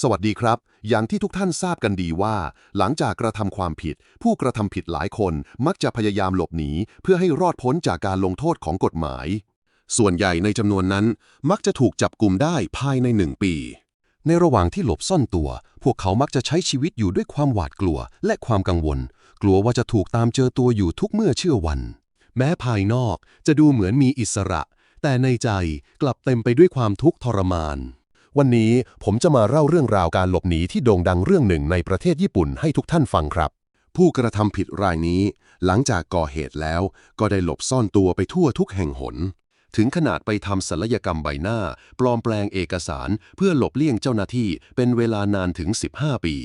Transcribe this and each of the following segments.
สวัสดีครับ อย่างที่ทุกท่านทราบกันดีว่า หลังจากกระทำความผิด ผู้กระทำผิดหลายคนมักจะพยายามหลบหนีเพื่อให้รอดพ้นจากการลงโทษของกฎหมาย ส่วนใหญ่ในจำนวนนั้นมักจะถูกจับกลุ่มได้ภายในหนึ่งปี ในระหว่างที่หลบซ่อนตัว พวกเขามักจะใช้ชีวิตอยู่ด้วยความหวาดกลัวและความกังวล กลัวว่าจะถูกตามเจอตัวอยู่ทุกเมื่อเชื่อวัน แม้ภายนอกจะดูเหมือนมีอิสระ แต่ในใจกลับเต็มไปด้วยความทุกข์ทรมาน วันนี้ผมจะมาเล่าเรื่องราวการหลบหนีที่โด่งดังเรื่องหนึ่งในประเทศญี่ปุ่นให้ทุกท่านฟังครับ ผู้กระทำผิดรายนี้ หลังจากก่อเหตุแล้วก็ได้หลบซ่อนตัวไปทั่วทุกแห่งหน ถึงขนาดไปทำศัลยกรรมใบหน้า ปลอมแปลงเอกสาร เพื่อหลบเลี่ยงเจ้าหน้าที่เป็นเวลานานถึง 15 ปี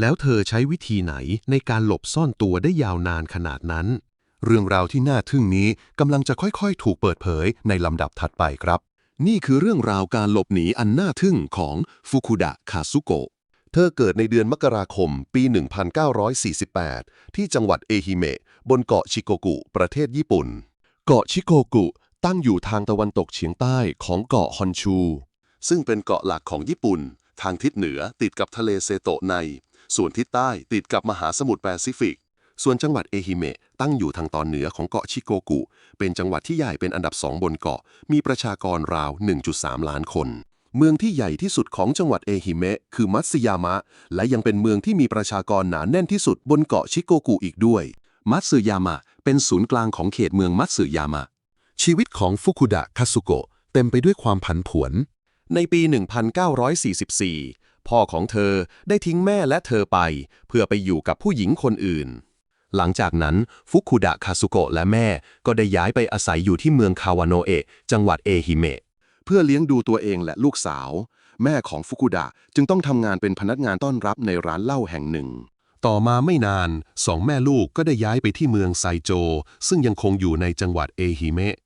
แล้วเธอใช้วิธีไหนในการหลบซ่อนตัวได้ยาวนานขนาดนั้น เรื่องราวที่น่าทึ่งนี้กำลังจะค่อยๆ ถูกเปิดเผยในลำดับถัดไปครับ นี่คือเรื่องราวการหลบหนีอันน่าทึ่งของฟุคุดะคาซุโกะ เธอเกิดในเดือนมกราคมปี 1948 ที่จังหวัดเอฮิเมะบนเกาะชิโกกุ ประเทศญี่ปุ่น เกาะชิโกกุตั้งอยู่ทางตะวันตกเฉียงใต้ของเกาะฮอนชู ซึ่งเป็นเกาะหลักของญี่ปุ่น ทางทิศเหนือติดกับทะเลเซโตะใน ส่วนทิศใต้ติดกับมหาสมุทรแปซิฟิก ส่วนจังหวัดเอฮิเมะตั้งอยู่ทางตอนเหนือของเกาะชิโกกุ เป็นจังหวัดที่ใหญ่เป็นอันดับสองบนเกาะ มีประชากรราว 1.3 ล้านคน เมืองที่ใหญ่ที่สุดของจังหวัดเอฮิเมะคือมัตสึยามะ และยังเป็นเมืองที่มีประชากรหนาแน่นที่สุดบนเกาะชิโกกุอีกด้วย มัตสึยามะเป็นศูนย์กลางของเขตเมืองมัตสึยามะ ชีวิตของฟุคุดะคาสุโกะเต็มไปด้วยความผันผวน ในปี 1944 พ่อของเธอได้ทิ้งแม่และเธอไป เพื่อไปอยู่กับผู้หญิงคนอื่น หลังจากนั้นฟุคุดะคาสุโกะและแม่ก็ได้ย้ายไปอาศัยอยู่ที่เมืองคาวาโนเอะจังหวัดเอฮิเมะเพื่อเลี้ยงดูตัวเองและลูกสาว แม่ของฟุกุดะจึงต้องทำงานเป็นพนักงานต้อนรับในร้านเหล้าแห่งหนึ่ง ต่อมาไม่นานสองแม่ลูกก็ได้ย้ายไปที่เมืองไซโจ ซึ่งยังคงอยู่ในจังหวัดเอฮิเมะ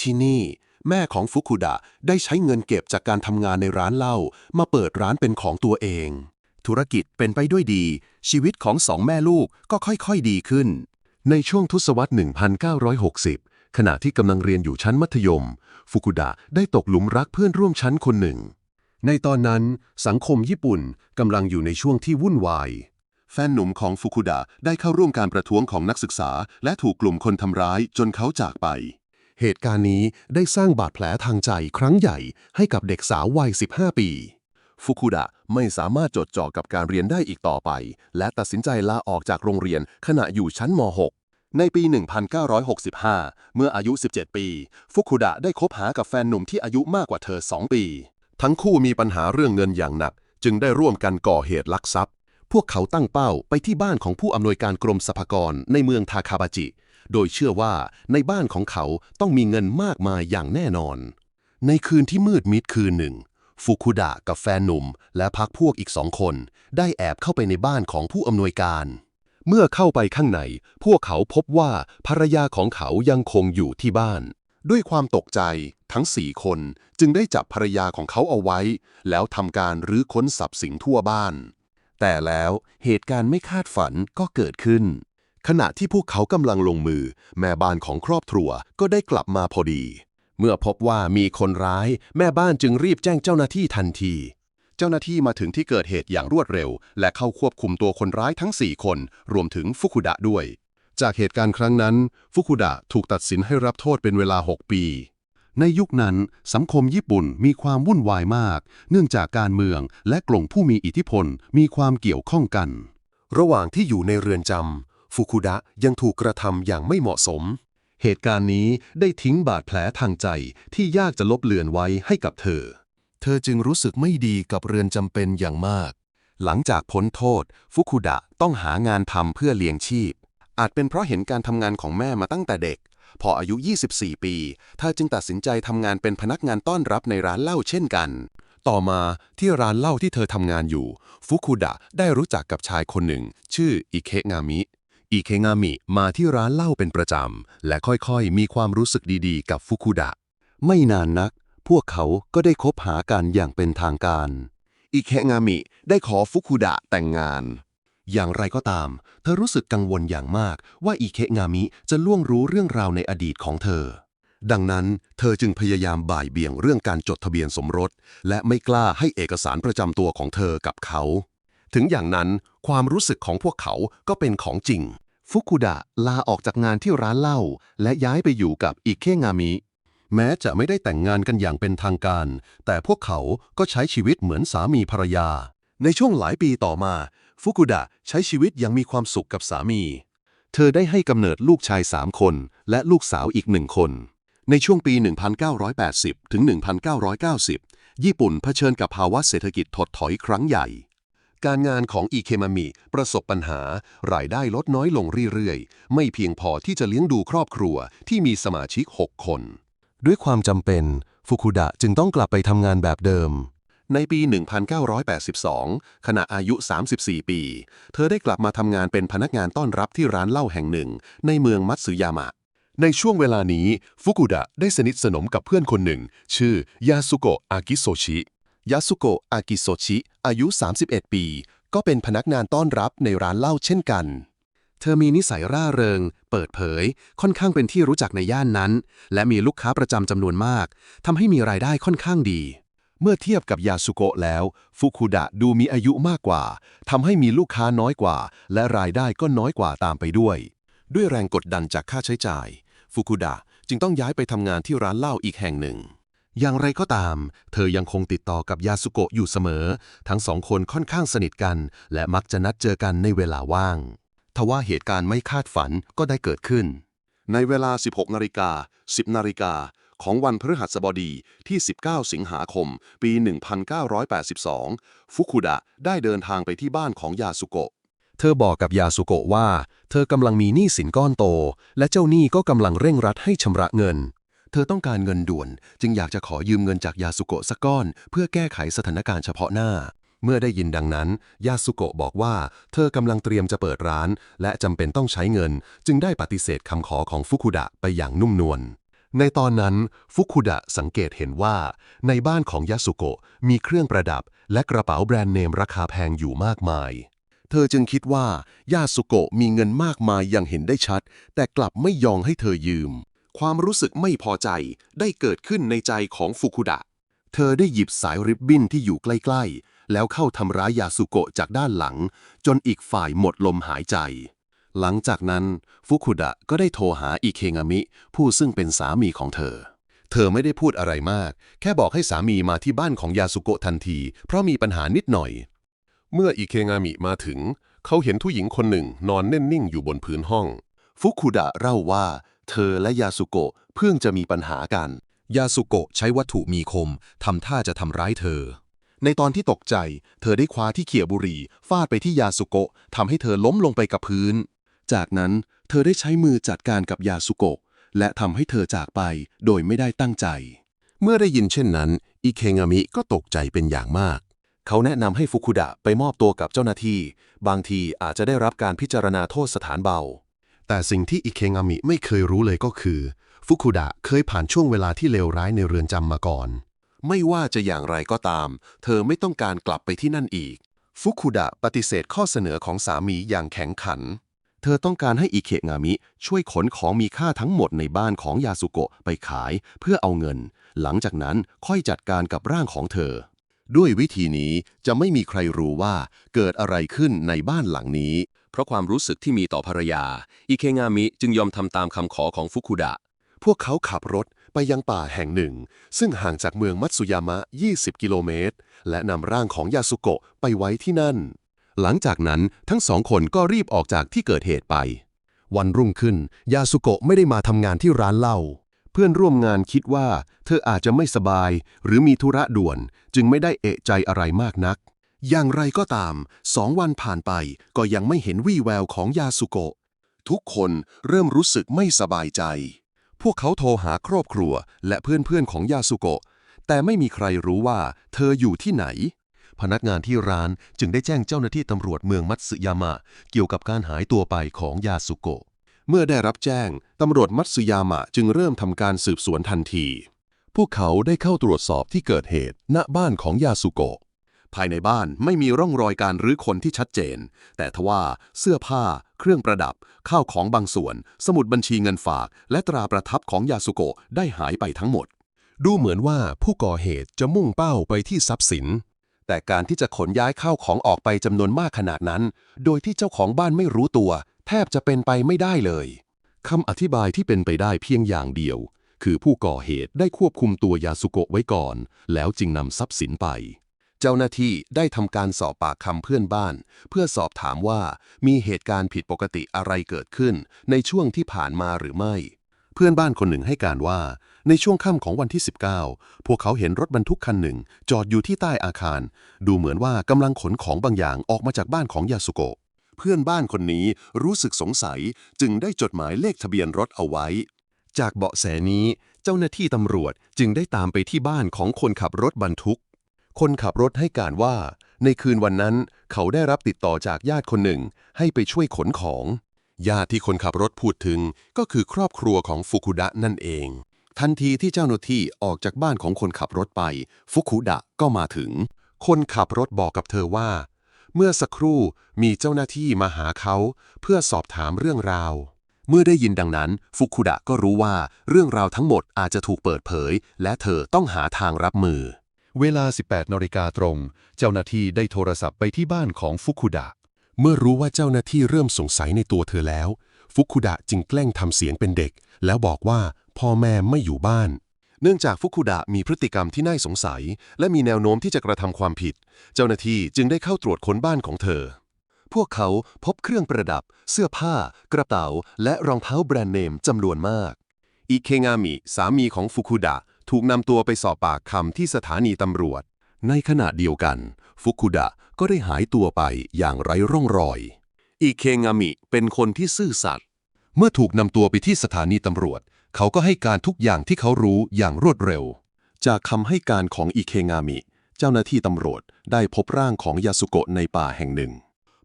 ที่นี่แม่ของฟุกุดะได้ใช้เงินเก็บจากการทำงานในร้านเหล้ามาเปิดร้านเป็นของตัวเอง ธุรกิจเป็นไปด้วยดี ชีวิตของสองแม่ลูกก็ค่อยๆดีขึ้น ในช่วงทศวรรษ 1960 ขณะที่กำลังเรียนอยู่ชั้นมัธยม ฟุกุดะได้ตกหลุมรักเพื่อนร่วมชั้นคนหนึ่ง ในตอนนั้นสังคมญี่ปุ่นกำลังอยู่ในช่วงที่วุ่นวาย แฟนหนุ่มของฟุกุดะได้เข้าร่วมการประท้วงของนักศึกษา และถูกกลุ่มคนทำร้ายจนเขาจากไป เหตุการณ์นี้ได้สร้างบาดแผลทางใจครั้งใหญ่ให้กับเด็กสาววัย 15 ปี ฟุคุดะไม่สามารถจดจ่อกับการเรียนได้อีกต่อไป และตัดสินใจลาออกจากโรงเรียนขณะอยู่ชั้นม .6 ในปี 1965 เมื่ออายุ 17 ปี ฟุคุดะได้คบหากับแฟนหนุ่มที่อายุมากกว่าเธอ 2 ปี ทั้งคู่มีปัญหาเรื่องเงินอย่างหนัก จึงได้ร่วมกันก่อเหตุลักทรัพย์ พวกเขาตั้งเป้าไปที่บ้านของผู้อำนวยการกรมสรรพากรในเมืองทาคาบาจิ โดยเชื่อว่าในบ้านของเขาต้องมีเงินมากมายอย่างแน่นอน ในคืนที่มืดมิดคืนหนึ่ง ฟุคุดะกับแฟนหนุ่ม และพักพวกอีกสองคน ได้แอบเข้าไปในบ้านของผู้อำนวยการ เมื่อเข้าไปข้างใน พวกเขาพบว่าภรรยาของเขายังคงอยู่ที่บ้าน ด้วยความตกใจทั้งสี่คนจึงได้จับภรรยาของเขาเอาไว้ แล้วทำการรื้อค้นทรัพย์สินทั่วบ้าน แต่แล้วเหตุการณ์ไม่คาดฝันก็เกิดขึ้น ขณะที่พวกเขากำลังลงมือ แม่บ้านของครอบครัวก็ได้กลับมาพอดี เมื่อพบว่ามีคนร้าย แม่บ้านจึงรีบแจ้งเจ้าหน้าที่ทันที เจ้าหน้าที่มาถึงที่เกิดเหตุอย่างรวดเร็ว และเข้าควบคุมตัวคนร้ายทั้ง 4 คน รวมถึงฟุคุดะด้วย จากเหตุการณ์ครั้งนั้น ฟุคุดะถูกตัดสินให้รับโทษเป็นเวลา 6 ปี ในยุคนั้น สังคมญี่ปุ่นมีความวุ่นวายมาก เนื่องจากการเมืองและกลุ่มผู้มีอิทธิพลมีความเกี่ยวข้องกัน ระหว่างที่อยู่ในเรือนจำฟุคุดะยังถูกกระทำอย่างไม่เหมาะสม เหตุการณ์นี้ได้ทิ้งบาดแผลทางใจที่ยากจะลบเลือนไว้ให้กับเธอ เธอจึงรู้สึกไม่ดีกับเรือนจำเป็นอย่างมาก หลังจากพ้นโทษ ฟุคุดะต้องหางานทำเพื่อเลี้ยงชีพ อาจเป็นเพราะเห็นการทำงานของแม่มาตั้งแต่เด็ก พออายุ 24 ปี เธอจึงตัดสินใจทำงานเป็นพนักงานต้อนรับในร้านเหล้าเช่นกัน ต่อมาที่ร้านเหล้าที่เธอทำงานอยู่ ฟุคุดะได้รู้จักกับชายคนหนึ่ง ชื่ออิเคงามิ อิเคงามิมาที่ร้านเหล้าเป็นประจำ และค่อยๆ มีความรู้สึกดีๆ กับฟุคุดะ ไม่นานนัก พวกเขาก็ได้คบหากันอย่างเป็นทางการ อิเคงามิได้ขอฟุคุดะแต่งงาน อย่างไรก็ตาม เธอรู้สึกกังวลอย่างมากว่าอิเคงามิจะล่วงรู้เรื่องราวในอดีตของเธอ ดังนั้นเธอจึงพยายามบ่ายเบี่ยงเรื่องการจดทะเบียนสมรส และไม่กล้าให้เอกสารประจำตัวของเธอกับเขา ถึงอย่างนั้นความรู้สึกของพวกเขาก็เป็นของจริง ฟุกุดะลาออกจากงานที่ร้านเหล้าและย้ายไปอยู่กับอิเคงามิ แม้จะไม่ได้แต่งงานกันอย่างเป็นทางการ แต่พวกเขาก็ใช้ชีวิตเหมือนสามีภรรยา ในช่วงหลายปีต่อมา ฟุกุดะใช้ชีวิตอย่างมีความสุขกับสามี เธอได้ให้กำเนิดลูกชายสามคน และลูกสาวอีกหนึ่งคน ในช่วงปี 1980 ถึง 1990 ญี่ปุ่นเผชิญกับภาวะเศรษฐกิจถดถอยครั้งใหญ่ การงานของอีเคมามิประสบปัญหา รายได้ลดน้อยลงเรื่อยๆ ไม่เพียงพอที่จะเลี้ยงดูครอบครัวที่มีสมาชิก 6 คน ด้วยความจำเป็น ฟุคุดะจึงต้องกลับไปทำงานแบบเดิม ในปี 1982 ขณะอายุ 34 ปี เธอได้กลับมาทำงานเป็นพนักงานต้อนรับที่ร้านเหล้าแห่งหนึ่ง ในเมืองมัตสึยามะในช่วงเวลานี้ ฟุกุดะได้สนิทสนมกับเพื่อนคนหนึ่ง ชื่อยาสุโกะอากิโซชิ ยาสุโกะอากิโซชิ อายุ 31 ปี ก็เป็นพนักงานต้อนรับในร้านเหล้าเช่นกัน เธอมีนิสัยร่าเริง เปิดเผย ค่อนข้างเป็นที่รู้จักในย่านนั้น และมีลูกค้าประจำจำนวนมาก ทำให้มีรายได้ค่อนข้างดี เมื่อเทียบกับยาสุโกะแล้ว ฟุคุดะดูมีอายุมากกว่า ทำให้มีลูกค้าน้อยกว่า และรายได้ก็น้อยกว่าตามไปด้วย ด้วยแรงกดดันจากค่าใช้จ่าย ฟุคุดะจึงต้องย้ายไปทำงานที่ร้านเหล้าอีกแห่งหนึ่ง อย่างไรก็ตาม เธอยังคงติดต่อกับยาสุโกะอยู่เสมอ ทั้งสองคนค่อนข้างสนิทกัน และมักจะนัดเจอกันในเวลาว่าง ทว่าเหตุการณ์ไม่คาดฝันก็ได้เกิดขึ้น ในเวลา 16นาฬิกา10นาฬิกาของวันพฤหัสบดีที่ 19 สิงหาคม ปี 1982 ฟุคุดะได้เดินทางไปที่บ้านของยาสุโกะ เธอบอกกับยาสุโกะว่า เธอกำลังมีหนี้สินก้อนโต และเจ้าหนี้ก็กำลังเร่งรัดให้ชำระเงิน เธอต้องการเงินด่วน จึงอยากจะขอยืมเงินจากยาสุโกะสักก้อน เพื่อแก้ไขสถานการณ์เฉพาะหน้า เมื่อได้ยินดังนั้น ยาสุโกะบอกว่า เธอกำลังเตรียมจะเปิดร้าน และจำเป็นต้องใช้เงิน จึงได้ปฏิเสธคำขอของฟุคุดะไปอย่างนุ่มนวลในตอนนั้นฟุคุดะสังเกตเห็นว่า ในบ้านของยาสุโกะมีเครื่องประดับ และกระเป๋าแบรนด์เนมราคาแพงอยู่มากมาย เธอจึงคิดว่ายาสุโกะมีเงินมากมายอย่างเห็นได้ชัด แต่กลับไม่ยอมให้เธอยืม ความรู้สึกไม่พอใจได้เกิดขึ้นในใจของฟุคุดะ เธอได้หยิบสายริบบิ้นที่อยู่ใกล้ๆ แล้วเข้าทำร้ายยาสุโกะจากด้านหลัง จนอีกฝ่ายหมดลมหายใจ หลังจากนั้นฟุคุดะก็ได้โทรหาอิเคงามิ ผู้ซึ่งเป็นสามีของเธอ เธอไม่ได้พูดอะไรมาก แค่บอกให้สามีมาที่บ้านของยาสุโกะทันที เพราะมีปัญหานิดหน่อย เมื่ออิเคงามิมาถึง เขาเห็นผู้หญิงคนหนึ่งนอนแน่นนิ่งอยู่บนพื้นห้องฟุคุดะเล่าว่า เธอและยาสุโกะเพิ่งจะมีปัญหากัน ยาสุโกะใช้วัตถุมีคมทำท่าจะทำร้ายเธอ ในตอนที่ตกใจ เธอได้คว้าที่เขี่ยบุหรี่ฟาดไปที่ยาสุโกะทำให้เธอล้มลงไปกับพื้น จากนั้นเธอได้ใช้มือจัดการกับยาสุโกะและทำให้เธอจากไปโดยไม่ได้ตั้งใจ เมื่อได้ยินเช่นนั้น อิเคงามิก็ตกใจเป็นอย่างมาก เขาแนะนำให้ฟุคุดะไปมอบตัวกับเจ้าหน้าที่ บางทีอาจจะได้รับการพิจารณาโทษสถานเบา แต่สิ่งที่อิเคงามิไม่เคยรู้เลยก็คือ ฟุคุดะเคยผ่านช่วงเวลาที่เลวร้ายในเรือนจำมาก่อน ไม่ว่าจะอย่างไรก็ตาม เธอไม่ต้องการกลับไปที่นั่นอีก ฟุคุดะปฏิเสธข้อเสนอของสามีอย่างแข็งขัน เธอต้องการให้อิเคงามิช่วยขนของมีค่าทั้งหมดในบ้านของยาสุโกะไปขายเพื่อเอาเงิน หลังจากนั้นค่อยจัดการกับร่างของเธอ ด้วยวิธีนี้จะไม่มีใครรู้ว่าเกิดอะไรขึ้นในบ้านหลังนี้ เพราะความรู้สึกที่มีต่อภรรยา อิเคงามิจึงยอมทำตามคำขอของฟุคุดะ พวกเขาขับรถไปยังป่าแห่งหนึ่ง ซึ่งห่างจากเมืองมัตสุยามะ 20 กิโลเมตร และนำร่างของยาสุโกะไปไว้ที่นั่น หลังจากนั้นทั้งสองคนก็รีบออกจากที่เกิดเหตุไป วันรุ่งขึ้น ยาสุโกะไม่ได้มาทำงานที่ร้านเหล้าเพื่อนร่วมงานคิดว่า เธออาจจะไม่สบาย หรือมีธุระด่วน จึงไม่ได้เอะใจอะไรมากนัก อย่างไรก็ตามสองวันผ่านไปก็ยังไม่เห็นวี่แววของยาสุโกะ ทุกคนเริ่มรู้สึกไม่สบายใจ พวกเขาโทรหาครอบครัวและเพื่อนๆของยาสุโกะ แต่ไม่มีใครรู้ว่าเธออยู่ที่ไหน พนักงานที่ร้านจึงได้แจ้งเจ้าหน้าที่ตำรวจเมืองมัตสึยามะ เกี่ยวกับการหายตัวไปของยาสุโกะ เมื่อได้รับแจ้งตำรวจมัตสึยามะจึงเริ่มทำการสืบสวนทันที พวกเขาได้เข้าตรวจสอบที่เกิดเหตุณบ้านของยาสุโกะ ภายในบ้านไม่มีร่องรอยการรื้อคนที่ชัดเจน แต่ทว่าเสื้อผ้า เครื่องประดับ ข้าวของบางส่วน สมุดบัญชีเงินฝาก และตราประทับของยาสุโกะได้หายไปทั้งหมด ดูเหมือนว่าผู้ก่อเหตุจะมุ่งเป้าไปที่ทรัพย์สิน แต่การที่จะขนย้ายข้าวของออกไปจำนวนมากขนาดนั้น โดยที่เจ้าของบ้านไม่รู้ตัว แทบจะเป็นไปไม่ได้เลยคำอธิบายที่เป็นไปได้เพียงอย่างเดียว คือผู้ก่อเหตุได้ควบคุมตัวยาสุโกะไว้ก่อน แล้วจึงนำทรัพย์สินไป เจ้าหน้าที่ได้ทำการสอบปากคำเพื่อนบ้าน เพื่อสอบถามว่ามีเหตุการณ์ผิดปกติอะไรเกิดขึ้น ในช่วงที่ผ่านมาหรือไม่ เพื่อนบ้านคนหนึ่งให้การว่า ในช่วงค่ำของวันที่ 19 พวกเขาเห็นรถบรรทุกคันหนึ่ง จอดอยู่ที่ใต้อาคาร ดูเหมือนว่ากำลังขนของบางอย่างออกมาจากบ้านของยาสุโกะเพื่อนบ้านคนนี้รู้สึกสงสัยจึงได้จดหมายเลขทะเบียนรถเอาไว้ จากเบาะแสนี้เจ้าหน้าที่ตำรวจจึงได้ตามไปที่บ้านของคนขับรถบรรทุก คนขับรถให้การว่า ในคืนวันนั้น เขาได้รับติดต่อจากญาติคนหนึ่ง ให้ไปช่วยขนของ ญาติที่คนขับรถพูดถึง ก็คือครอบครัวของฟุกุดะนั่นเอง ทันทีที่เจ้าหน้าที่ออกจากบ้านของคนขับรถไป ฟุกุดะก็มาถึง คนขับรถบอกกับเธอว่า เมื่อสักครู่มีเจ้าหน้าที่มาหาเขา เพื่อสอบถามเรื่องราวเมื่อได้ยินดังนั้น ฟุกุดะก็รู้ว่าเรื่องราวทั้งหมดอาจจะถูกเปิดเผย และเธอต้องหาทางรับมือ เวลา 18นาฬิกาตรง เจ้าหน้าที่ได้โทรศัพท์ไปที่บ้านของฟุกุดะ เมื่อรู้ว่าเจ้าหน้าที่เริ่มสงสัยในตัวเธอแล้ว ฟุกุดะจึงแกล้งทำเสียงเป็นเด็ก แล้วบอกว่าพ่อแม่ไม่อยู่บ้าน เนื่องจากฟุกุดะมีพฤติกรรมที่น่าสงสัย และมีแนวโน้มที่จะกระทำความผิด เจ้าหน้าที่จึงได้เข้าตรวจค้นบ้านของเธอ พวกเขาพบเครื่องประดับ เสื้อผ้า กระเป๋า และรองเท้าแบรนด์เนมจำนวนมากอิเคงามิสามีของฟุกุดะ ถูกนำตัวไปสอบปากคำที่สถานีตำรวจ ในขณะเดียวกัน ฟุกุดะก็ได้หายตัวไปอย่างไร้ร่องรอย อิเคงามิเป็นคนที่ซื่อสัตย์เมื่อถูกนำตัวไปที่สถานีตำรวจ เขาก็ให้การทุกอย่างที่เขารู้อย่างรวดเร็ว จากคำให้การของอิเคงามิ เจ้าหน้าที่ตำรวจได้พบร่างของยาสุโกะในป่าแห่งหนึ่ง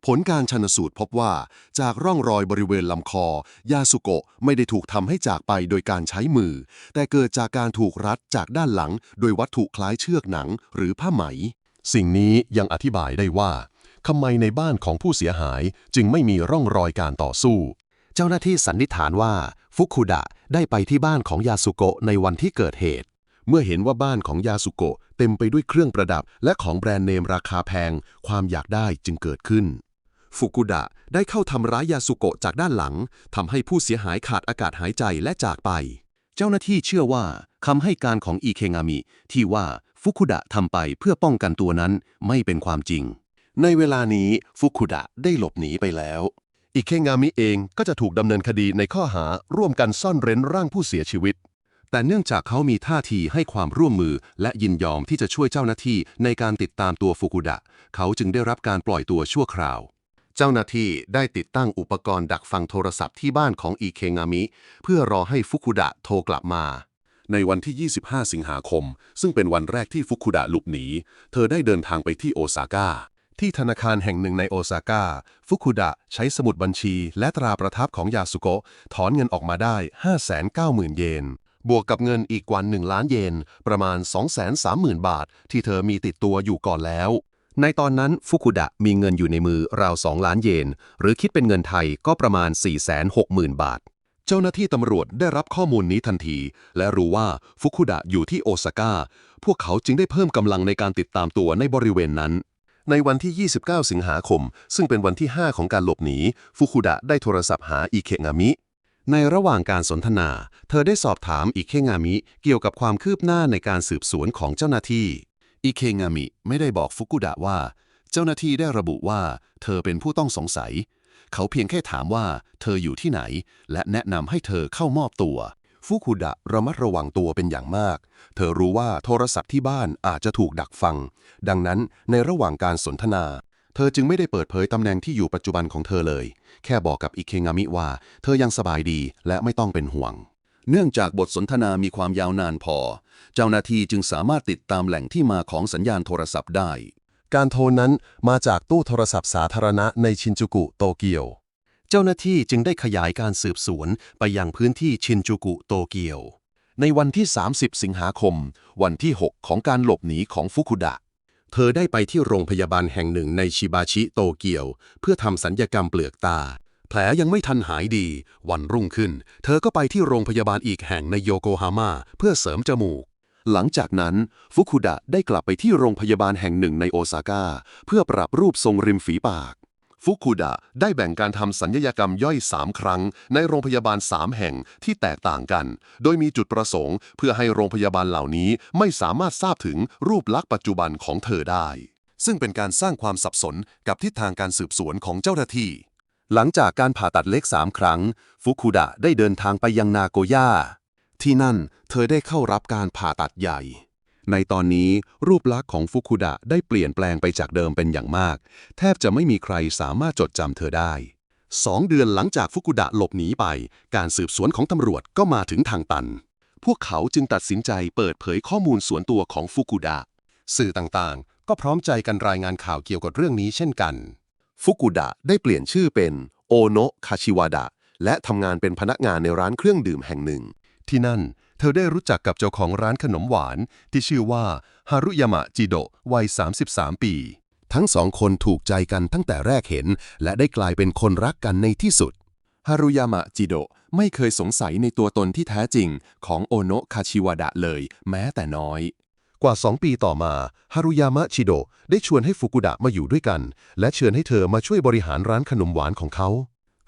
ผลการชันสูตรพบว่า จากร่องรอยบริเวณลำคอ ยาสุโกะไม่ได้ถูกทำให้จากไปโดยการใช้มือ แต่เกิดจากการถูกรัดจากด้านหลัง โดยวัตถุคล้ายเชือกหนังหรือผ้าไหม สิ่งนี้ยังอธิบายได้ว่าทำไมในบ้านของผู้เสียหายจึงไม่มีร่องรอยการต่อสู้ เจ้าหน้าที่สันนิษฐานว่า ฟุคุดะได้ไปที่บ้านของยาสุโกะในวันที่เกิดเหตุ เมื่อเห็นว่าบ้านของยาสุโกะเต็มไปด้วยเครื่องประดับและของแบรนด์เนมราคาแพง ความอยากได้จึงเกิดขึ้น ฟุกุดะได้เข้าทำร้ายยาสุโกะจากด้านหลังทำให้ผู้เสียหายขาดอากาศหายใจและจากไป เจ้าหน้าที่เชื่อว่าคำให้การของอีเคงามิ ที่ว่าฟุกุดะทำไปเพื่อป้องกันตัวนั้นไม่เป็นความจริง ในเวลานี้ฟุกุดะได้หลบหนีไปแล้วอิเคงามิเองก็จะถูกดำเนินคดีในข้อหาร่วมกันซ่อนเร้นร่างผู้เสียชีวิต แต่เนื่องจากเขามีท่าทีให้ความร่วมมือและยินยอมที่จะช่วยเจ้าหน้าที่ในการติดตามตัวฟุกุดะ เขาจึงได้รับการปล่อยตัวชั่วคราว เจ้าหน้าที่ได้ติดตั้งอุปกรณ์ดักฟังโทรศัพท์ที่บ้านของอิเคงามิ เพื่อรอให้ฟุกุดะโทรกลับมา ในวันที่ 25 สิงหาคม ซึ่งเป็นวันแรกที่ฟุกุดะหลบหนี เธอได้เดินทางไปที่โอซาก้า ที่ธนาคารแห่งหนึ่งในโอซาก้า ฟุกุดะใช้สมุดบัญชี และตราประทับของยาสุโกะถอนเงินออกมาได้ 590,000 เยน บวกกับเงินอีกกว่า1ล้านเยน ประมาณ 230,000 บาท ที่เธอมีติดตัวอยู่ก่อนแล้ว ในตอนนั้นฟุกุดะมีเงินอยู่ในมือราว 2 ล้านเยน หรือคิดเป็นเงินไทยก็ประมาณ 460,000 บาท เจ้าหน้าที่ตำรวจได้รับข้อมูลนี้ทันที และรู้ว่าฟุกุดะอยู่ที่โอซาก้า พวกเขาจึงได้เพิ่มกำลังในการติดตามตัวในบริเวณนั้น ในวันที่ 29 สิงหาคม ซึ่งเป็นวันที่ 5 ของการหลบหนีฟุกุดะได้โทรศัพท์หาอิเคงามิในระหว่างการสนทนา เธอได้สอบถามอิเคงามิเกี่ยวกับความคืบหน้าในการสืบสวนของเจ้าหน้าที่ อิเคงามิไม่ได้บอกฟุกุดะว่า เจ้าหน้าที่ได้ระบุว่า เธอเป็นผู้ต้องสงสัย เขาเพียงแค่ถามว่า เธออยู่ที่ไหน และแนะนำให้เธอเข้ามอบตัว ฟุกุดะระมัดระวังตัวเป็นอย่างมาก เธอรู้ว่าโทรศัพท์ที่บ้านอาจจะถูกดักฟัง ดังนั้นในระหว่างการสนทนา เธอจึงไม่ได้เปิดเผยตำแหน่งที่อยู่ปัจจุบันของเธอเลย แค่บอกกับอิเคงามิว่า เธอยังสบายดีและไม่ต้องเป็นห่วง เนื่องจากบทสนทนามีความยาวนานพอ เจ้าหน้าที่จึงสามารถติดตามแหล่งที่มาของสัญญาณโทรศัพท์ได้ การโทรนั้นมาจากตู้โทรศัพท์สาธารณะในชินจูกุโตเกียว เจ้าหน้าที่จึงได้ขยายการสืบสวนไปยังพื้นที่ชินจูกุโตเกียว ในวันที่ 30 สิงหาคม วันที่ 6 ของการหลบหนีของฟุกุดะ เธอได้ไปที่โรงพยาบาลแห่งหนึ่งในชิบาชิโตเกียว เพื่อทำสัญญกรรมเปลือกตา ลยังไม่ทันหายดี วันรุ่งขึ้น เธอก็ไปที่โรงพยาบาลอีกแห่งในโยโกฮาม่าเพื่อเสริมจมูก หลังจากนั้นฟุคุดะได้กลับไปที่โรงพยาบาลแห่งหนึ่งในโอซาก้าเพื่อปรับรูปทรงริมฝีปาก ฟุคุดะได้แบ่งการทำสัญญกรรมย่อย 3 ครั้ง ในโรงพยาบาล 3 แห่งที่แตกต่างกัน โดยมีจุดประสงค์เพื่อให้โรงพยาบาลเหล่านี้ไม่สามารถทราบถึงรูปลักษณ์ปัจจุบันของเธอได้ ซึ่งเป็นการสร้างความสับสนกับทิศทางการสืบสวนของเจ้าหน้าที่ หลังจากการผ่าตัดเล็กสามครั้ง ฟุคุดะได้เดินทางไปยังนาโกย่า ที่นั่นเธอได้เข้ารับการผ่าตัดใหญ่ ในตอนนี้รูปลักษณ์ของฟุคุดะได้เปลี่ยนแปลงไปจากเดิมเป็นอย่างมาก แทบจะไม่มีใครสามารถจดจำเธอได้สองเดือนหลังจากฟุกุดะหลบหนีไป การสืบสวนของตำรวจก็มาถึงทางตัน พวกเขาจึงตัดสินใจเปิดเผยข้อมูลส่วนตัวของฟุกุดะ สื่อต่างๆ ก็พร้อมใจกันรายงานข่าวเกี่ยวกับเรื่องนี้เช่นกัน ฟุกุดะได้เปลี่ยนชื่อเป็นโอโนะคาชิวาดะและทำงานเป็นพนักงานในร้านเครื่องดื่มแห่งหนึ่ง ที่นั่น เธอได้รู้จักกับเจ้าของร้านขนมหวานที่ชื่อว่าฮารุยามะจิโดะวัย 33 ปี ทั้งสองคนถูกใจกันตั้งแต่แรกเห็น และได้กลายเป็นคนรักกันในที่สุดฮารุยามะจิโดะไม่เคยสงสัยในตัวตนที่แท้จริงของโอโนะคาชิวาดะเลย แม้แต่น้อย ว่าสองปีต่อมาฮารุยามะชิโดะได้ชวนให้ฟุกุดะมาอยู่ด้วยกัน และเชิญให้เธอมาช่วยบริหารร้านขนมหวานของเขา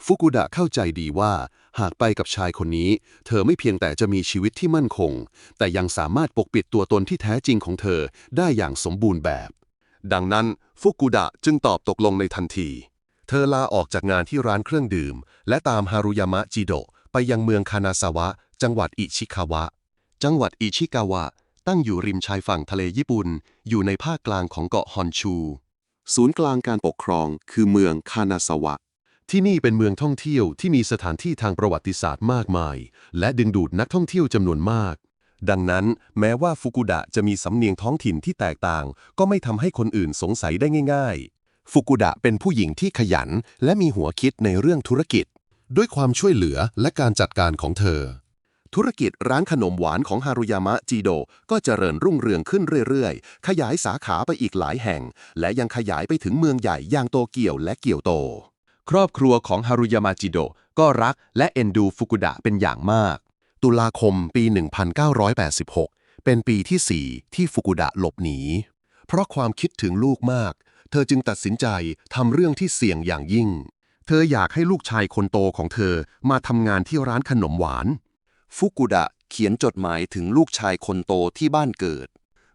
ฟุกุดะเข้าใจดีว่า หากไปกับชายคนนี้ เธอไม่เพียงแต่จะมีชีวิตที่มั่นคง แต่ยังสามารถปกปิดตัวตนที่แท้จริงของเธอได้อย่างสมบูรณ์แบบ ดังนั้นฟุกุดะจึงตอบตกลงในทันที เธอลาออกจากงานที่ร้านเครื่องดื่ม และตามฮารุยามะจิโดะไปยังเมืองคานาซาวะ จังหวัดอิชิคาวะ จังหวัดอิชิกาวะ ตั้งอยู่ริมชายฝั่งทะเลญี่ปุ่น อยู่ในภาคกลางของเกาะฮอนชู ศูนย์กลางการปกครองคือเมืองคานาซาวะ ที่นี่เป็นเมืองท่องเที่ยวที่มีสถานที่ทางประวัติศาสตร์มากมาย และดึงดูดนักท่องเที่ยวจำนวนมาก ดังนั้นแม้ว่าฟุกุดะจะมีสำเนียงท้องถิ่นที่แตกต่าง ก็ไม่ทำให้คนอื่นสงสัยได้ง่าย ๆ ฟุกุดะเป็นผู้หญิงที่ขยัน และมีหัวคิดในเรื่องธุรกิจ ด้วยความช่วยเหลือและการจัดการของเธอ ธุรกิจร้านขนมหวานของฮารุยามะจิโดก็เจริญรุ่งเรืองขึ้นเรื่อยๆ ขยายสาขาไปอีกหลายแห่ง และยังขยายไปถึงเมืองใหญ่อย่างโตเกียวและเกียวโต ครอบครัวของฮารุยามาจิโดก็รักและเอ็นดูฟุกุดะเป็นอย่างมาก ตุลาคมปี 1986 เป็นปีที่ 4 ที่ฟุกุดะหลบหนี เพราะความคิดถึงลูกมาก เธอจึงตัดสินใจทำเรื่องที่เสี่ยงอย่างยิ่ง เธออยากให้ลูกชายคนโตของเธอมาทำงานที่ร้านขนมหวาน ฟุกุดะเขียนจดหมายถึงลูกชายคนโตที่บ้านเกิด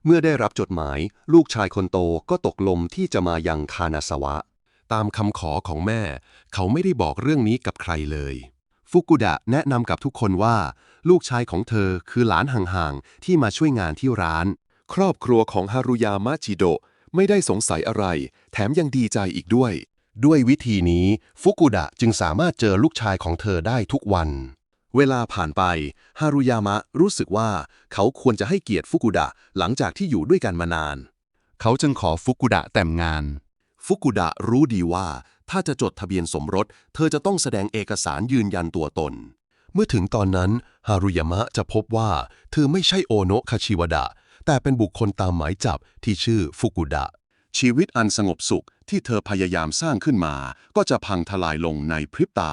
เมื่อได้รับจดหมาย ลูกชายคนโตก็ตกลงที่จะมายังคานาสวะ ตามคำขอของแม่ เขาไม่ได้บอกเรื่องนี้กับใครเลย ฟุกุดะแนะนำกับทุกคนว่า ลูกชายของเธอคือหลานห่างๆ ที่มาช่วยงานที่ร้าน ครอบครัวของฮารุยามะจิโดะไม่ได้สงสัยอะไร แถมยังดีใจอีกด้วย ด้วยวิธีนี้ ฟุกุดะจึงสามารถเจอลูกชายของเธอได้ทุกวัน เวลาผ่านไป ฮารุยามะรู้สึกว่าเขาควรจะให้เกียรติฟุกุดะหลังจากที่อยู่ด้วยกันมานาน เขาจึงขอฟุกุดะแต่งงาน ฟุกุดะรู้ดีว่า ถ้าจะจดทะเบียนสมรส เธอจะต้องแสดงเอกสารยืนยันตัวตน เมื่อถึงตอนนั้น ฮารุยามะจะพบว่า เธอไม่ใช่โอโนะคาชิวดะ แต่เป็นบุคคลตามหมายจับที่ชื่อฟุกุดะชีวิตอันสงบสุขที่เธอพยายามสร้างขึ้นมา ก็จะพังทลายลงในพริบตา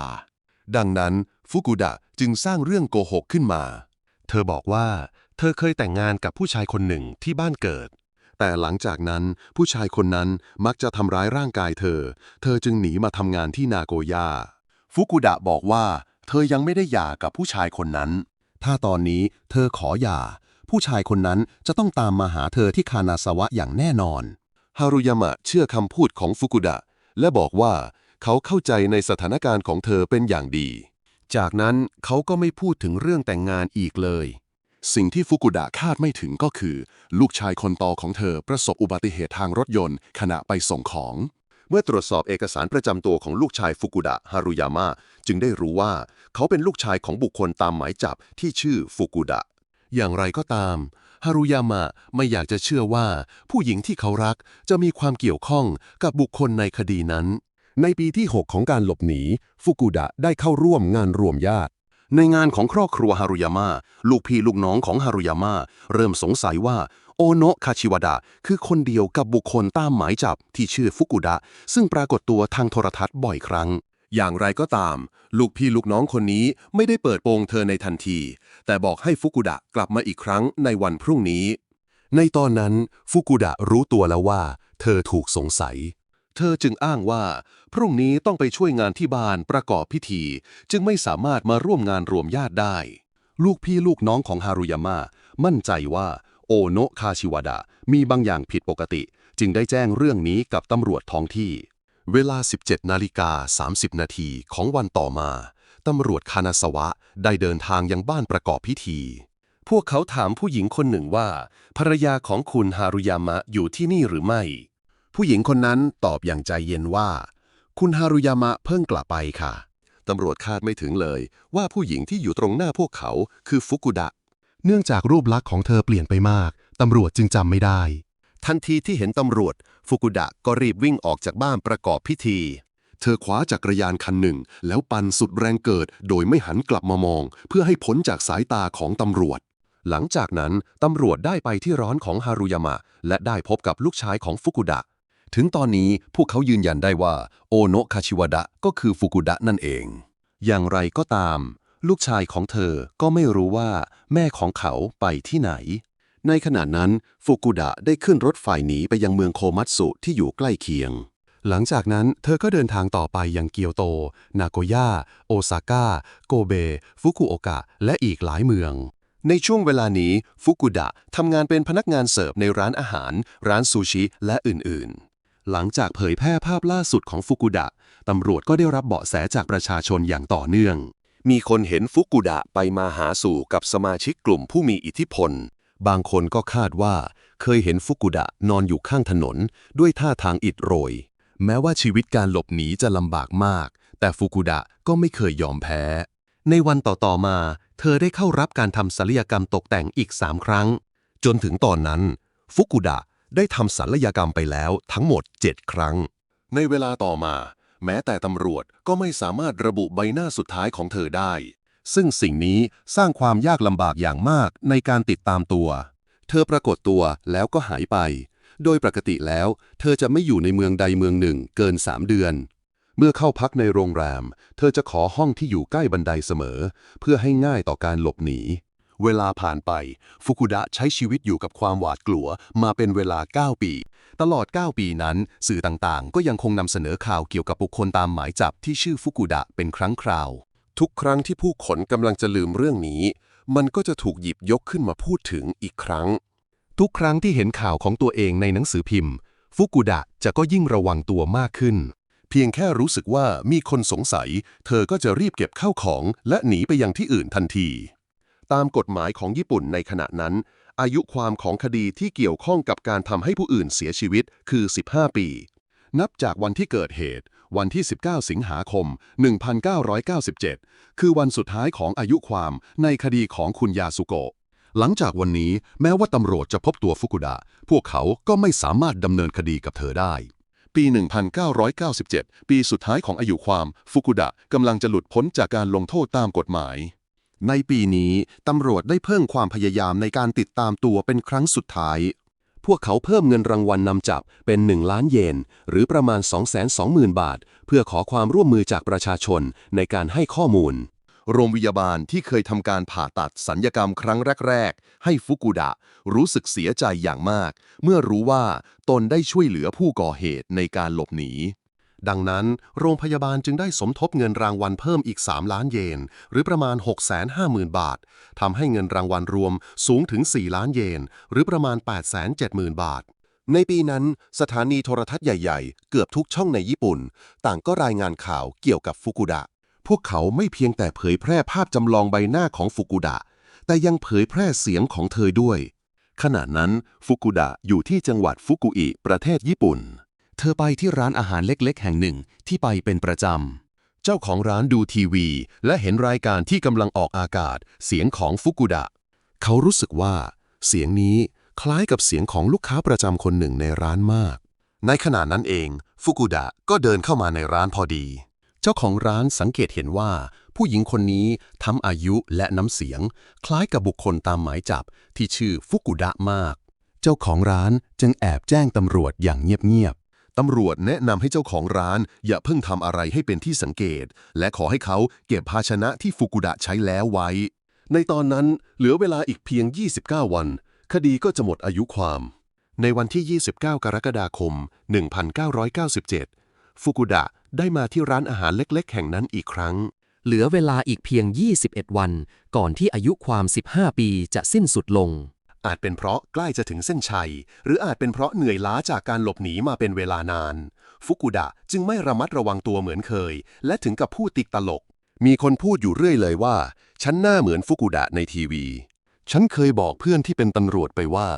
ดังนั้น ฟุกุดะจึงสร้างเรื่องโกหกขึ้นมา เธอบอกว่า เธอเคยแต่งงานกับผู้ชายคนหนึ่งที่บ้านเกิด แต่หลังจากนั้นผู้ชายคนนั้นมักจะทำร้ายร่างกายเธอ เธอจึงหนีมาทำงานที่นาโกย่า ฟุกุดะบอกว่า เธอยังไม่ได้หย่ากับผู้ชายคนนั้น ถ้าตอนนี้เธอขอหย่า ผู้ชายคนนั้นจะต้องตามมาหาเธอที่คานาสวะอย่างแน่นอน ฮารุยามะเชื่อคำพูดของฟุกุดะและบอกว่าเขาเข้าใจในสถานการณ์ของเธอเป็นอย่างดี จากนั้นเขาก็ไม่พูดถึงเรื่องแต่งงานอีกเลย สิ่งที่ฟุกุดะคาดไม่ถึงก็คือ ลูกชายคนโตของเธอประสบอุบัติเหตุทางรถยนต์ ขณะไปส่งของ เมื่อตรวจสอบเอกสารประจำตัวของลูกชายฟุกุดะฮารุยามะจึงได้รู้ว่า เขาเป็นลูกชายของบุคคลตามหมายจับที่ชื่อฟุกุดะอย่างไรก็ตามฮารุยามะไม่อยากจะเชื่อว่าผู้หญิงที่เขารักจะมีความเกี่ยวข้องกับบุคคลในคดีนั้น ในปีที่ 6 ของการหลบหนี ฟุกุดะได้เข้าร่วมงานรวมญาติ ในงานของครอบครัวฮารุยามะลูกพี่ลูกน้องของฮารุยามะเริ่มสงสัยว่าโอโนะคาชิวดะคือคนเดียวกับบุคคลตามหมายจับที่ชื่อฟุกุดะ ซึ่งปรากฏตัวทางโทรทัศน์บ่อยครั้ง อย่างไรก็ตาม ลูกพี่ลูกน้องคนนี้ไม่ได้เปิดโปงเธอในทันที แต่บอกให้ฟุกุดะกลับมาอีกครั้งในวันพรุ่งนี้ ในตอนนั้นฟุกุดะรู้ตัวแล้วว่า เธอถูกสงสัย เธอจึงอ้างว่า พรุ่งนี้ต้องไปช่วยงานที่บ้านประกอบพิธี จึงไม่สามารถมาร่วมงานรวมญาติได้ ลูกพี่ลูกน้องของฮารุยาม่ามั่นใจว่าโอโนะคาชิวดะมีบางอย่างผิดปกติ จึงได้แจ้งเรื่องนี้กับตำรวจท้องที่ เวลา 17นาฬิกา30 นาทีของวันต่อมาตำรวจคานาสวะได้เดินทางยังบ้านประกอบพิธี พวกเขาถามผู้หญิงคนหนึ่งว่า ภรรยาของคุณฮารุยามะอยู่ที่นี่หรือไม่ ผู้หญิงคนนั้นตอบอย่างใจเย็นว่า คุณฮารุยามะเพิ่งกลับไปค่ะ ตำรวจคาดไม่ถึงเลยว่าผู้หญิงที่อยู่ตรงหน้าพวกเขาคือฟุกุดะ เนื่องจากรูปลักษณ์ของเธอเปลี่ยนไปมาก ตำรวจจึงจำไม่ได้ ทันทีที่เห็นตำรวจ ฟุกุดะก็รีบวิ่งออกจากบ้านประกอบพิธี เธอคว้าจักรยานคันหนึ่ง แล้วปั่นสุดแรงเกิด โดยไม่หันกลับมามอง เพื่อให้พ้นจากสายตาของตำรวจ หลังจากนั้นตำรวจได้ไปที่ร้านของฮารุยามะ และได้พบกับลูกชายของฟุกุดะ ถึงตอนนี้พวกเขายืนยันได้ว่าโอโนะคาชิวดะก็คือฟุกุดะนั่นเอง อย่างไรก็ตาม ลูกชายของเธอก็ไม่รู้ว่าแม่ของเขาไปที่ไหน ในขณะนั้นฟุกุดะได้ขึ้นรถไฟหนีไปยังเมืองโคมัตสุที่อยู่ใกล้เคียง หลังจากนั้นเธอก็เดินทางต่อไปยังเกียวโต นาโกย่า โอซาก้า โกเบ ฟุกุโอกะ และอีกหลายเมืองในช่วงเวลานี้ฟุกุดะทำงานเป็นพนักงานเสิร์ฟในร้านอาหาร ร้านซูชิ และอื่น ๆ หลังจากเผยแพร่ภาพล่าสุดของฟุกุดะ ตำรวจก็ได้รับเบาะแสจากประชาชนอย่างต่อเนื่อง มีคนเห็นฟุกุดะไปมาหาสู่กับสมาชิกกลุ่มผู้มีอิทธิพล บางคนก็คาดว่า เคยเห็นฟุกุดะนอนอยู่ข้างถนน ด้วยท่าทางอิดโรย แม้ว่าชีวิตการหลบหนีจะลำบากมาก แต่ฟุกุดะก็ไม่เคยยอมแพ้ ในวันต่อๆมา เธอได้เข้ารับการทำศัลยกรรมตกแต่งอีกสามครั้ง จนถึงตอนนั้น ฟุกุดะ ได้ทำศัลยกรรมไปแล้วทั้งหมด 7 ครั้ง ในเวลาต่อมา แม้แต่ตำรวจก็ไม่สามารถระบุใบหน้าสุดท้ายของเธอได้ ซึ่งสิ่งนี้สร้างความยากลำบากอย่างมากในการติดตามตัว เธอปรากฏตัวแล้วก็หายไป โดยปกติแล้ว เธอจะไม่อยู่ในเมืองใดเมืองหนึ่งเกิน 3 เดือน เมื่อเข้าพักในโรงแรม เธอจะขอห้องที่อยู่ใกล้บันไดเสมอ เพื่อให้ง่ายต่อการหลบหนี เวลาผ่านไป ฟุกุดะใช้ชีวิตอยู่กับความหวาดกลัวมาเป็นเวลา 9 ปี ตลอด 9 ปีนั้น สื่อต่างๆ ก็ยังคงนำเสนอข่าวเกี่ยวกับบุคคลตามหมายจับที่ชื่อฟุกุดะเป็นครั้งคราว ทุกครั้งที่ผู้คนกำลังจะลืมเรื่องนี้ มันก็จะถูกหยิบยกขึ้นมาพูดถึงอีกครั้ง ทุกครั้งที่เห็นข่าวของตัวเองในหนังสือพิมพ์ ฟุกุดะจะก็ยิ่งระวังตัวมากขึ้นเพียงแค่รู้สึกว่ามีคนสงสัย เธอก็จะรีบเก็บข้าวของและหนีไปยังที่อื่นทันที ตามกฎหมายของญี่ปุ่นในขณะนั้น อายุความของคดีที่เกี่ยวข้องกับการทำให้ผู้อื่นเสียชีวิตคือ 15 ปี นับจากวันที่เกิดเหตุ วันที่ 19 สิงหาคม 1997 คือวันสุดท้ายของอายุความในคดีของคุณยาสุโกะหลังจากวันนี้แม้ว่าตำรวจจะพบตัวฟุกุดะ พวกเขาก็ไม่สามารถดำเนินคดีกับเธอได้ ปี 1997 ปีสุดท้ายของอายุความ ฟุกุดะกำลังจะหลุดพ้นจากการลงโทษตามกฎหมาย ในปีนี้ตำรวจได้เพิ่มความพยายามในการติดตามตัวเป็นครั้งสุดท้าย พวกเขาเพิ่มเงินรางวัลนำจับเป็น 1 ล้านเยน หรือประมาณ 220,000 บาท เพื่อขอความร่วมมือจากประชาชนในการให้ข้อมูล โรงพยาบาลที่เคยทำการผ่าตัดสัญญกรรมครั้งแรก ๆ ให้ฟุกุดะ รู้สึกเสียใจอย่างมาก เมื่อรู้ว่าตนได้ช่วยเหลือผู้ก่อเหตุในการหลบหนี ดังนั้นโรงพยาบาลจึงได้สมทบเงินรางวัลเพิ่มอีก 3 ล้านเยน หรือประมาณ 650,000 บาท ทำให้เงินรางวัลรวมสูงถึง 4 ล้านเยน หรือประมาณ 870,000 บาท ในปีนั้น สถานีโทรทัศน์ใหญ่ๆ เกือบทุกช่องในญี่ปุ่น ต่างก็รายงานข่าวเกี่ยวกับฟุกุดะ พวกเขาไม่เพียงแต่เผยแพร่ภาพจำลองใบหน้าของฟุกุดะ แต่ยังเผยแพร่เสียงของเธอด้วย ขณะนั้นฟุกุดะอยู่ที่จังหวัดฟุกุอิประเทศญี่ปุ่น เธอไปที่ร้านอาหารเล็กๆ แห่งหนึ่งที่ไปเป็นประจำ เจ้าของร้านดูทีวี และเห็นรายการที่กำลังออกอากาศ เสียงของฟุกุดะ เขารู้สึกว่า เสียงนี้คล้ายกับเสียงของลูกค้าประจำคนหนึ่งในร้านมาก ในขณะนั้นเองฟุกุดะก็เดินเข้ามาในร้านพอดี เจ้าของร้านสังเกตเห็นว่า ผู้หญิงคนนี้ทำอายุและน้ำเสียง คล้ายกับบุคคลตามหมายจับที่ชื่อฟุกุดะมาก เจ้าของร้านจึงแอบแจ้งตำรวจอย่างเงียบ ตำรวจแนะนำให้เจ้าของร้าน อย่าเพิ่งทำอะไรให้เป็นที่สังเกต และขอให้เขาเก็บภาชนะที่ฟุกุดะใช้แล้วไว้ ในตอนนั้นเหลือเวลาอีกเพียง 29 วัน คดีก็จะหมดอายุความ ในวันที่ 29 กรกฎาคม 1997 ฟุกุดะได้มาที่ร้านอาหารเล็กๆ แห่งนั้นอีกครั้ง เหลือเวลาอีกเพียง 21 วัน ก่อนที่อายุความ 15 ปีจะสิ้นสุดลง อาจเป็นเพราะใกล้จะถึงเส้นชัย หรืออาจเป็นเพราะเหนื่อยล้าจากการหลบหนีมาเป็นเวลานาน ฟุกุดะจึงไม่ระมัดระวังตัวเหมือนเคย และถึงกับพูดติดตลก มีคนพูดอยู่เรื่อยเลยว่า ฉันหน้าเหมือนฟุกุดะในทีวี ฉันเคยบอกเพื่อนที่เป็นตำรวจไปว่า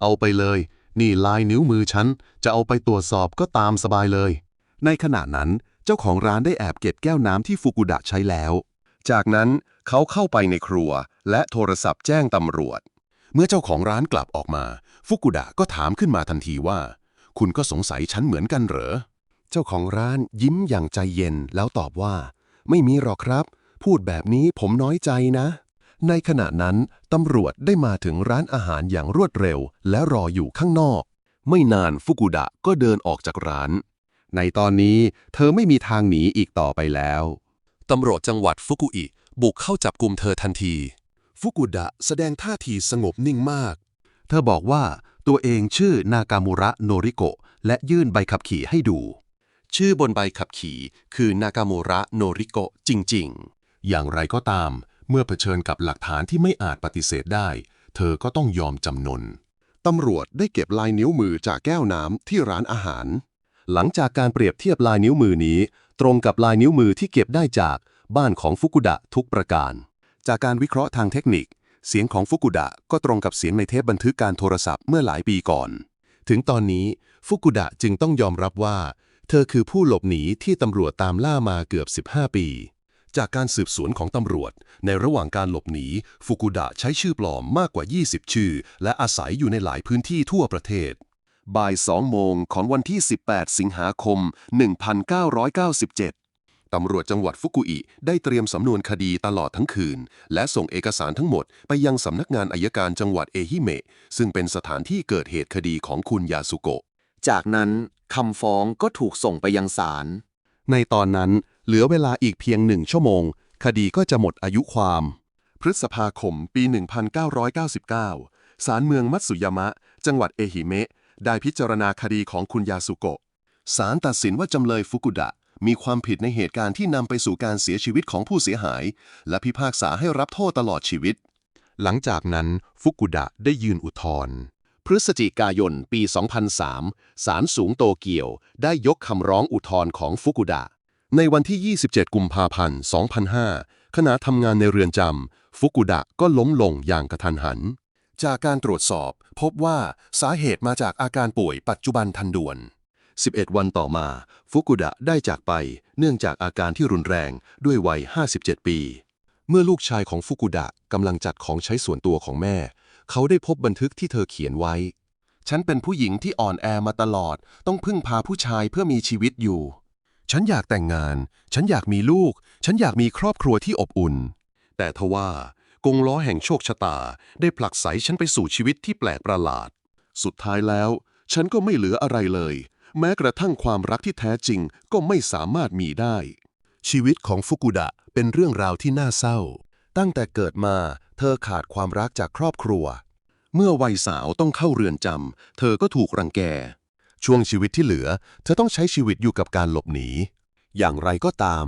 เอาไปเลย นี่ลายนิ้วมือฉัน จะเอาไปตรวจสอบก็ตามสบายเลย ในขณะนั้นเจ้าของร้านได้แอบเก็บแก้วน้ำที่ฟุกุดะใช้แล้ว จากนั้นเขาเข้าไปในครัวและโทรศัพท์แจ้งตำรวจ เมื่อเจ้าของร้านกลับออกมา ฟุกุดะก็ถามขึ้นมาทันทีว่า คุณก็สงสัยฉันเหมือนกันเหรอ เจ้าของร้านยิ้มอย่างใจเย็นแล้วตอบว่า ไม่มีหรอกครับ พูดแบบนี้ผมน้อยใจนะ ในขณะนั้นตำรวจได้มาถึงร้านอาหารอย่างรวดเร็ว และรออยู่ข้างนอก ไม่นานฟุกุดะก็เดินออกจากร้าน ในตอนนี้เธอไม่มีทางหนีอีกต่อไปแล้วตำรวจจังหวัดฟุกุอิบุกเข้าจับกลุ่มเธอทันที ฟุกุดะแสดงท่าทีสงบนิ่งมาก เธอบอกว่าตัวเองชื่อนากามูระโนริโกะและยื่นใบขับขี่ให้ดู ชื่อบนใบขับขี่คือนากาโมระโนริโกะจริง ๆ อย่างไรก็ตาม เมื่อเผชิญกับหลักฐานที่ไม่อาจปฏิเสธได้ เธอก็ต้องยอมจำนน ตำรวจได้เก็บลายนิ้วมือจากแก้วน้ำที่ร้านอาหาร หลังจากการเปรียบเทียบลายนิ้วมือนี้ ตรงกับลายนิ้วมือที่เก็บได้จากบ้านของฟุกุดะทุกประการ จากการวิเคราะห์ทางเทคนิค เสียงของฟุกุดะก็ตรงกับเสียงในเทปบันทึกการโทรศัพท์เมื่อหลายปีก่อน ถึงตอนนี้ฟุกุดะจึงต้องยอมรับว่า เธอคือผู้หลบหนีที่ตำรวจตามล่ามาเกือบ 15 ปี จากการสืบสวนของตำรวจ ในระหว่างการหลบหนีฟุกุดะใช้ชื่อปลอมมากกว่า 20 ชื่อ และอาศัยอยู่ในหลายพื้นที่ทั่วประเทศบ่าย2โมงของวันที่ 18 สิงหาคม 1997 ตำรวจจังหวัดฟุกุอิได้เตรียมสำนวนคดีตลอดทั้งคืน และส่งเอกสารทั้งหมดไปยังสำนักงานอายการจังหวัดเอฮิเมะซึ่งเป็นสถานที่เกิดเหตุคดีของคุณยาสุโกะๆจากนั้นคำฟ้องก็ถูกส่งไปยังศาล ในตอนนั้นเหลือเวลาอีกเพียงหนึ่งชั่วโมง คดีก็จะหมดอายุความ พฤษภาคมปี 1999 ศาลเมืองมัตสุยามะ จังหวัดเอฮิเมะ ได้พิจารณาคดีของคุณยาสุโกะ ศาลตัดสินว่าจำเลยฟุกุดะ มีความผิดในเหตุการณ์ที่นำไปสู่การเสียชีวิตของผู้เสียหาย และพิพากษาให้รับโทษตลอดชีวิต หลังจากนั้นฟุกุดะได้ยืนอุทธรณ์พฤศจิกายน ปี 2003 ศาลสูงโตเกียว ได้ยกคำร้องอุทธรณ์ของฟุกุดะ ในวันที่ 27 กุมภาพันธ์ 2005 ขณะทำงานในเรือนจำ ฟุกุดะก็ล้มลงอย่างกระทันหัน จากการตรวจสอบ พบว่าสาเหตุมาจากอาการป่วยปัจจุบันทันด่วน 11 วันต่อมา ฟุกุดะได้จากไป เนื่องจากอาการที่รุนแรงด้วยวัย 57 ปี เมื่อลูกชายของฟุกุดะกำลังจัดของใช้ส่วนตัวของแม่ เขาได้พบบันทึกที่เธอเขียนไว้ ฉันเป็นผู้หญิงที่อ่อนแอมาตลอด ต้องพึ่งพาผู้ชายเพื่อมีชีวิตอยู่ ฉันอยากแต่งงาน ฉันอยากมีลูก ฉันอยากมีครอบครัวที่อบอุ่น แต่ทว่ากงล้อแห่งโชคชะตา ได้ผลักไสฉันไปสู่ชีวิตที่แปลกประหลาด สุดท้ายแล้ว ฉันก็ไม่เหลืออะไรเลย แม้กระทั่งความรักที่แท้จริงก็ไม่สามารถมีได้ ชีวิตของฟุกุดะเป็นเรื่องราวที่น่าเศร้า ตั้งแต่เกิดมาเธอขาดความรักจากครอบครัว เมื่อวัยสาวต้องเข้าเรือนจำเธอก็ถูกรังแก ช่วงชีวิตที่เหลือ เธอต้องใช้ชีวิตอยู่กับการหลบหนี อย่างไรก็ตาม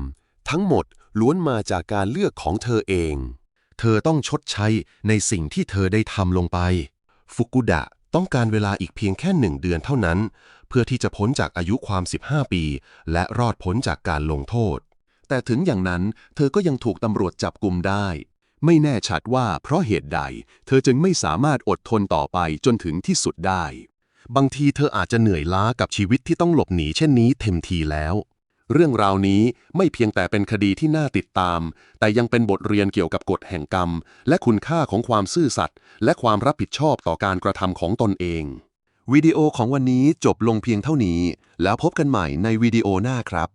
ทั้งหมดล้วนมาจากการเลือกของเธอเอง เธอต้องชดใช้ในสิ่งที่เธอได้ทำลงไป ฟุกุดะต้องการเวลาอีกเพียงแค่หนึ่งเดือนเท่านั้น เพื่อที่จะพ้นจากอายุความ 15 ปี และรอดพ้นจากการลงโทษ แต่ถึงอย่างนั้นเธอก็ยังถูกตำรวจจับกุมได้ ไม่แน่ชัดว่าเพราะเหตุใด เธอจึงไม่สามารถอดทนต่อไปจนถึงที่สุดได้ บางทีเธออาจจะเหนื่อยล้ากับชีวิตที่ต้องหลบหนีเช่นนี้เต็มทีแล้วเรื่องราวนี้ไม่เพียงแต่เป็นคดีที่น่าติดตาม แต่ยังเป็นบทเรียนเกี่ยวกับกฎแห่งกรรม และคุณค่าของความซื่อสัตย์และความรับผิดชอบต่อการกระทำของตนเอง วิดีโอของวันนี้จบลงเพียงเท่านี้ แล้วพบกันใหม่ในวิดีโอหน้าครับ